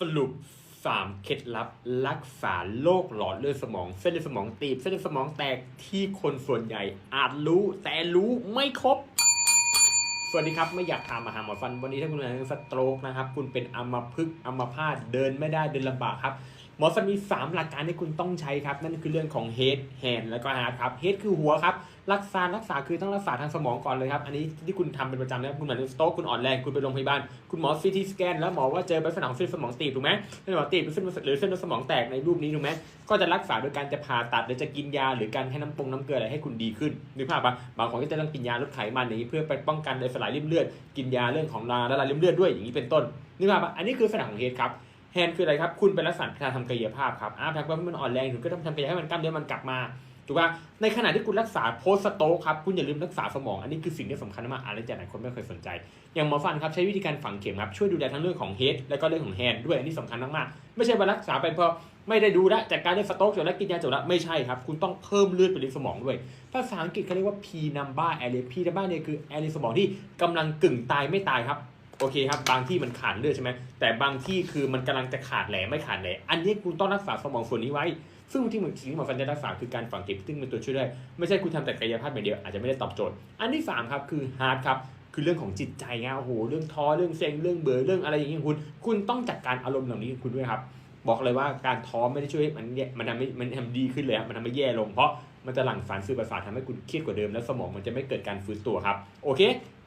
สรุป 3 เคล็ดลับรักษาโรคหลอดเลือดสมอง เส้นเลือดสมองตีบ เส้นเลือดสมองแตกที่คนส่วนใหญ่อาจรู้แต่รู้ไม่ครบ สวัสดีครับ ไม่อยากถามมาหาหมอฟัน วันนี้ถ้าคุณเป็นสโตรกนะครับ คุณเป็นอัมพฤกษ์อัมพาตเดินไม่ได้เดินลำบากครับ หมอฟันมี 3 หลักการที่คุณต้องใช้ครับ นั่นคือเรื่องของ head hand แล้วก็ heart ครับ head คือหัวครับ รักษารักษาคือต้องรักษาทางสมองก่อนเลยครับ อันนี้ที่คุณทำเป็นประจำนะครับ คุณเหมือนสโตรกคุณอ่อนแรง คุณไปโรงพยาบาล คุณหมอซีทีสแกนแล้วหมอว่าเจอเป็นสนองเส้นสมองตีบถูกไหมเส้นสมองตีบหรือเส้นหรือเส้นสมองแตกในรูปนี้ถูกไหมก็จะรักษาโดยการจะผ่าตัดหรือจะกินยา หรือการให้น้ำปรุงน้ำเกลืออะไรให้คุณดีขึ้นนึกภาพปะบางคนก็จะต้องกินยาลดไขมันอย่างนี้เพื่อไปป้องกันในสลายริ่มเลือด กินยาเรื่องของลาละลายริ่มเลือดด้วยอย่างนี้เป็นต้นนึกภาพปะอันนี้คือสนามของเฮดครับ แฮนด์คืออะไรครับ คุณเป็นลักษณะการทำกายภาพครับอาร์ตครับว่ามันอ่อนแรงถึงก็ต้องทำกายภาพให้มันกล้ามเนื้อมันกลับมาถูกป่ะในขณะที่คุณรักษาโพสโตครับคุณอย่าลืมรักษาสมอง อันนี้คือสิ่งที่สำคัญมากอะไรจากไหนคนไม่เคยสนใจ อย่างหมอฟันครับใช้วิธีการฝังเข็มครับช่วยดูแลทั้งเรื่องของเฮดแล้วก็เรื่องของแฮนด์ด้วยอันนี้สำคัญมากๆไม่ใช่ว่ารักษาไปเพราะไม่ได้ดูแลจัดการเรื่องสโตรกจบแล้วกินยาจบแล้วไม่ใช่ครับ คุณต้องเพิ่มเลือดไปในสมองด้วย ภาษาอังกฤษเขาเรียกว่า P number area P number เนี่ยคือแอเรียสมองที่กำลังกึ่งตายไม่ตายครับ โอเคครับ บางที่มันขาดเลือดใช่ไหมแต่บางที่คือมันกำลังจะขาดแหล่ไม่ขาดแหล่อันนี้คุณต้องรักษาสมองส่วนนี้ไว้ ซึ่งที่มึงสิ่งที่หมอฟันจะรักษาคือการฝังเข็มซึ่งเป็นตัวช่วยได้ไม่ใช่คุณทำแต่กายภาพอย่างเดียวอาจจะไม่ได้ตอบโจทย์ อันที่สามครับคือฮาร์ดครับคือเรื่องของจิตใจไงโอ้โหเรื่องท้อเรื่องเซ็งเรื่องเบื่อเรื่องอะไรอย่างเงี้ยคุณคุณต้องจัดการอารมณ์เหล่านี้คุณด้วยครับบอกเลยว่าการท้อไม่ได้ช่วยมันแย่มันทำให้มันทำดีขึ้นเลยครับมันทำให้แย่ลงเพราะมันจะหลั่งสารสื่อประสาททำให้คุณเครียดกว่าเดิม แล้วสมองมันจะไม่เกิดการฟื้นตัวครับ โอเค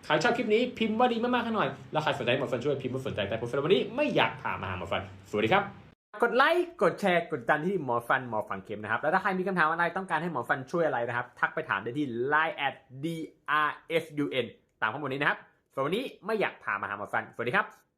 ใครชอบคลิปนี้พิมพ์ว่าดีมากๆให้หน่อย แล้วใครสนใจหมอฟันช่วยพิมพ์ว่าสนใจแต่ผมสำหรับวันนี้ไม่อยากพามาหาหมอฟัน สวัสดีครับ กดไลค์ กดแชร์ กดติดตามที่หมอฟันหมอฟังเข็มนะครับ แล้วถ้าใครมีคำถามอะไรต้องการให้หมอฟันช่วยอะไรนะครับ ทักไปถามได้ที่ line at drfun ตามข้อมูลนี้นะครับสำหรับวันนี้ไม่อยากพามาหาหมอฟัน สวัสดีครับ